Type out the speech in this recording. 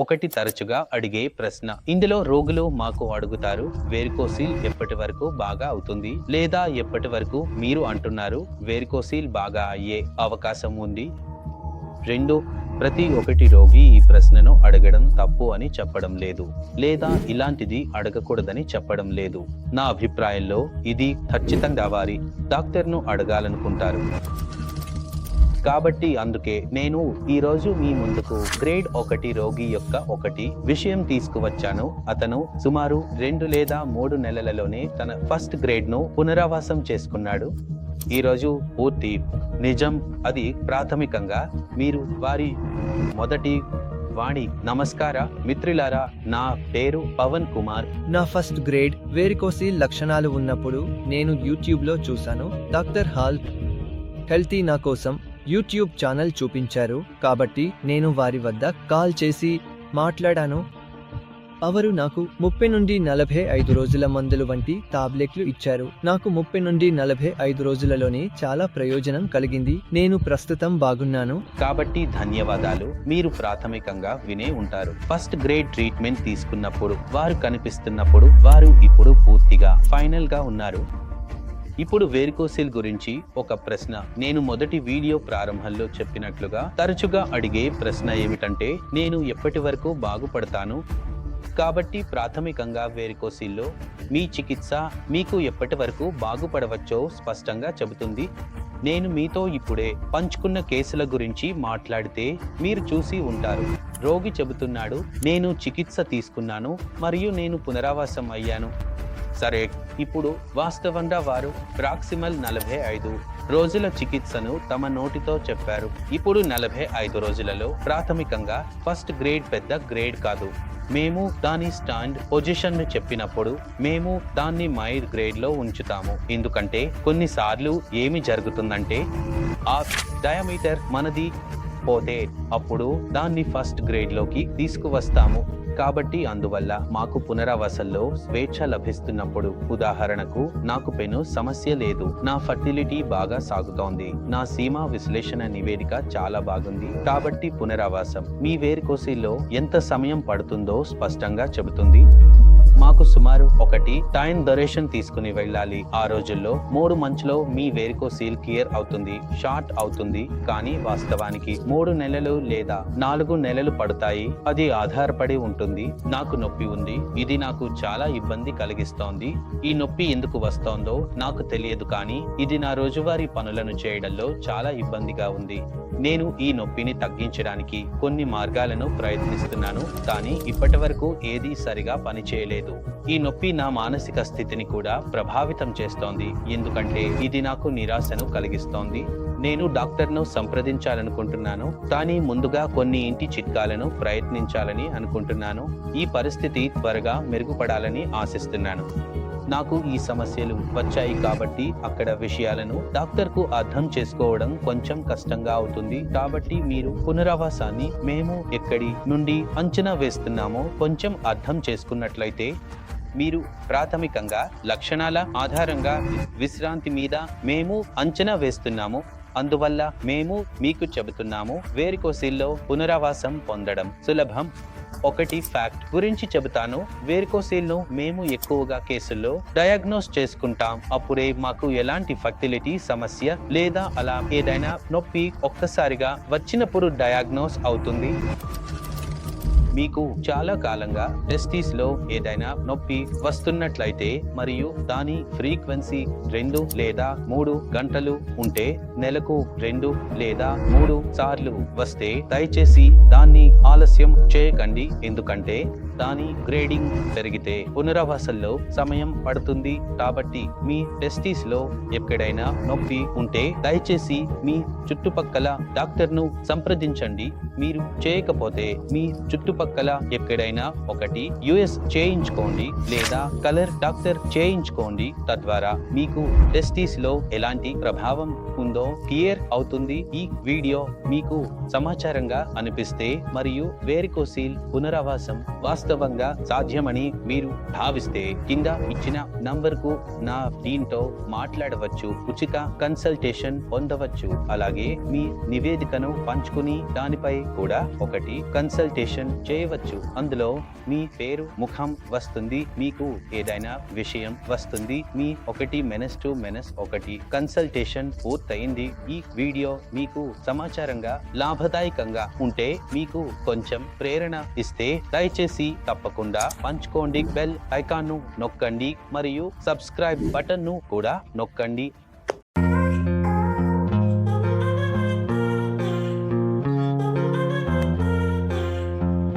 ఒకటి తరచుగా అడిగే ప్రశ్న. ఇందులో రోగులు మాకు అడుగుతారు వేరుకోసీల్ ఎప్పటి వరకు బాగా అవుతుంది లేదా ఎప్పటి వరకు మీరు అంటున్నారు వేరుకోసీల్ బాగా అయ్యే అవకాశం ఉంది? రెండు ప్రతి ఒక్కటి రోగి ఈ ప్రశ్నను అడగడం తప్పు అని చెప్పడం లేదు లేదా ఇలాంటిది అడగకూడదని చెప్పడం లేదు. నా అభిప్రాయంలో ఇది ఖచ్చితంగా వారి డాక్టర్ను అడగాలనుకుంటారు. కాబట్టి అందుకే నేను ఈరోజు మీ ముందుకు గ్రేడ్ ఒకటి రోగి యొక్క ఒకటి విషయం తీసుకువచ్చాను. అతను సుమారు రెండు లేదా మూడు నెలలలోనే తన ఫస్ట్ గ్రేడ్ను పునరావాసం చేసుకున్నాడు. ఈరోజు పూర్తి. నిజం అది ప్రాథమికంగా మీరు వారి మొదటి వాణి. నమస్కార మిత్రులారా నా పేరు పవన్ కుమార్. నా ఫస్ట్ గ్రేడ్ వేరికోసి లక్షణాలు ఉన్నప్పుడు నేను యూట్యూబ్లో చూశాను. డాక్టర్ హాల్ హెల్తీ నా కోసం యూట్యూబ్ ఛానల్ చూపించారు. కాబట్టి నేను వారి వద్ద కాల్ చేసి మాట్లాడాను. అవరు నాకు ముప్పై నుండి నలభై ఐదు రోజుల మందులు వంటి టాబ్లెట్లు ఇచ్చారు. నాకు ముప్పై నుండి నలభై ఐదు రోజులలోనే చాలా ప్రయోజనం కలిగింది. నేను ప్రస్తుతం బాగున్నాను. కాబట్టి ధన్యవాదాలు. మీరు ప్రాథమికంగా వినే ఉంటారు. ఫస్ట్ గ్రేడ్ ట్రీట్మెంట్ తీసుకున్నప్పుడు వారు కనిపిస్తున్నప్పుడు వారు ఇప్పుడు పూర్తిగా ఫైనల్గా ఉన్నారు. ఇప్పుడు వేరికోసిల్ గురించి ఒక ప్రశ్న. నేను మొదటి వీడియో ప్రారంభంలో చెప్పినట్లుగా తరచుగా అడిగే ప్రశ్న ఏమిటంటే నేను ఎప్పటి వరకు బాగుపడతాను? కాబట్టి ప్రాథమికంగా వేరికోసిల్లో మీ చికిత్స మీకు ఎప్పటి వరకు బాగుపడవచ్చో స్పష్టంగా చెబుతుంది. నేను మీతో ఇప్పుడే పంచుకున్న కేసుల గురించి మాట్లాడితే మీరు చూసి ఉంటారు. రోగి చెబుతున్నాడు నేను చికిత్స తీసుకున్నాను మరియు నేను పునరావాసం అయ్యాను సరే ఇప్పుడు వాస్తవంగా వారు ప్రాక్సిమల్ నలభై ఐదు రోజుల చికిత్సను తమ నోటితో చెప్పారు. ఇప్పుడు నలభై ఐదు రోజులలో ప్రాథమికంగా ఫస్ట్ గ్రేడ్ పెద్ద గ్రేడ్ కాదు. మేము దాని స్టాండ్ పొజిషన్ను చెప్పినప్పుడు మేము దాన్ని మైర్ గ్రేడ్లో ఉంచుతాము. ఎందుకంటే కొన్నిసార్లు ఏమి జరుగుతుందంటే ఆ డయామీటర్ మనది పోతే అప్పుడు దాన్ని ఫస్ట్ గ్రేడ్లోకి తీసుకువస్తాము. కాబట్టి అందువల్ల మాకు పునరావాసంలో స్వేచ్ఛ లభిస్తున్నప్పుడు ఉదాహరణకు నాకు పెను సమస్య లేదు నా ఫర్టిలిటీ బాగా సాగుతోంది నా సీమా విశ్లేషణ నివేదిక చాలా బాగుంది కాబట్టి పునరావాసం. మీ వేరుకోసిలో ఎంత సమయం పడుతుందో స్పష్టంగా చెబుతుంది. మాకు సుమారు ఒకటి టైం డొరేషన్ తీసుకుని వెళ్ళాలి. ఆ రోజుల్లో మూడు మంచులో మీ వేరికోసీల్ క్లియర్ అవుతుంది షార్ట్ అవుతుంది. కానీ వాస్తవానికి మూడు నెలలు లేదా నాలుగు నెలలు పడతాయి. అది ఆధారపడి ఉంటుంది. నాకు నొప్పి ఉంది. ఇది నాకు చాలా ఇబ్బంది కలిగిస్తోంది. ఈ నొప్పి ఎందుకు వస్తోందో నాకు తెలియదు కానీ ఇది నా రోజువారీ పనులను చేయడంలో చాలా ఇబ్బందిగా ఉంది. నేను ఈ నొప్పిని తగ్గించడానికి కొన్ని మార్గాలను ప్రయత్నిస్తున్నాను. కానీ ఇప్పటి వరకు ఏదీ సరిగా పనిచేయలేదు. ఈ నొప్పి నా మానసిక స్థితిని కూడా ప్రభావితం చేస్తోంది. ఎందుకంటే ఇది నాకు నిరాశను కలిగిస్తోంది. నేను డాక్టర్ను సంప్రదించాలనుకుంటున్నాను. కానీ ముందుగా కొన్ని ఇంటి చిట్కాలను ప్రయత్నించాలని అనుకుంటున్నాను. ఈ పరిస్థితి త్వరగా మెరుగుపడాలని ఆశిస్తున్నాను. నాకు ఈ సమస్యలు వచ్చాయి కాబట్టి అక్కడ విషయాలను డాక్టర్కు అర్థం చేసుకోవడం కొంచెం కష్టంగా అవుతుంది. కాబట్టి మీరు పునరావాసాన్ని మేము ఎక్కడి నుండి అంచనా వేస్తున్నామో కొంచెం అర్థం చేసుకున్నట్లయితే మీరు ప్రాథమికంగా లక్షణాల ఆధారంగా విశ్రాంతి మీద మేము అంచనా వేస్తున్నాము. అందువల్ల మేము మీకు చెబుతున్నాము వేరికోసిల్లో పునరావాసం పొందడం సులభం. ఒకటి ఫ్యాక్ట్ గురించి చెబుతాను. వేరికోసిల్ను మేము ఎక్కువగా కేసుల్లో డయాగ్నోస్ చేసుకుంటాం. అప్పుడే మాకు ఎలాంటి ఫర్టిలిటీ సమస్య లేదా అలా ఏదైనా నొప్పి ఒక్కసారిగా వచ్చినప్పుడు డయాగ్నోస్ అవుతుంది. మీకు చాలా కాలంగా టెస్టీస్లో ఏదైనా నొప్పి వస్తున్నట్లయితే మరియు దాని ఫ్రీక్వెన్సీ రెండు లేదా మూడు గంటలు ఉంటే నెలకు రెండు లేదా మూడు సార్లు వస్తే దయచేసి దాన్ని ఆలస్యం చేయకండి. ఎందుకంటే దాని గ్రేడింగ్ పెరిగితే పునరావాసంలో సమయం పడుతుంది కాబట్టి మీ టెస్టీస్లో ఎక్కడైనా నొప్పి ఉంటే దయచేసి మీ చుట్టుపక్కల డాక్టర్ను సంప్రదించండి. మీరు చేయకపోతే మీ చుట్టుపక్కల ఎక్కడైనా ఒకటి యుఎస్ చేయించుకోండి లేదా కలర్ డాక్టర్ చేయించుకోండి. తద్వారా మీకు టెస్టీస్లో ఎలాంటి ప్రభావం ఉందో క్లియర్ అవుతుంది. ఈ వీడియో మీకు సమాచారంగా అనిపిస్తే మరియు వేరికోసీల్ పునరావాసం వాస్తవ వాస్తవంగా సాధ్యమని మీరు భావిస్తే కింద ఇచ్చిన నంబర్కు నా దీంతో మాట్లాడవచ్చు ఉచిత కన్సల్టేషన్ పొందవచ్చు. అలాగే మీ నివేదికను పంచుకుని దానిపై కూడా ఒకటి కన్సల్టేషన్ చేయవచ్చు. అందులో మీ పేరు ముఖం వస్తుంది మీకు ఏదైనా విషయం వస్తుంది మీ ఒకటి మెనస్ టు మెనస్ ఒకటి కన్సల్టేషన్ పూర్తయింది. ఈ వీడియో మీకు సమాచారంగా లాభదాయకంగా ఉంటే మీకు కొంచెం ప్రేరణ ఇస్తే దయచేసి తప్పకుండా పంచుకోండి బెల్ ఐకాన్ను నొక్కండి మరియు సబ్స్క్రైబ్ బటన్ను కూడా నొక్కండి.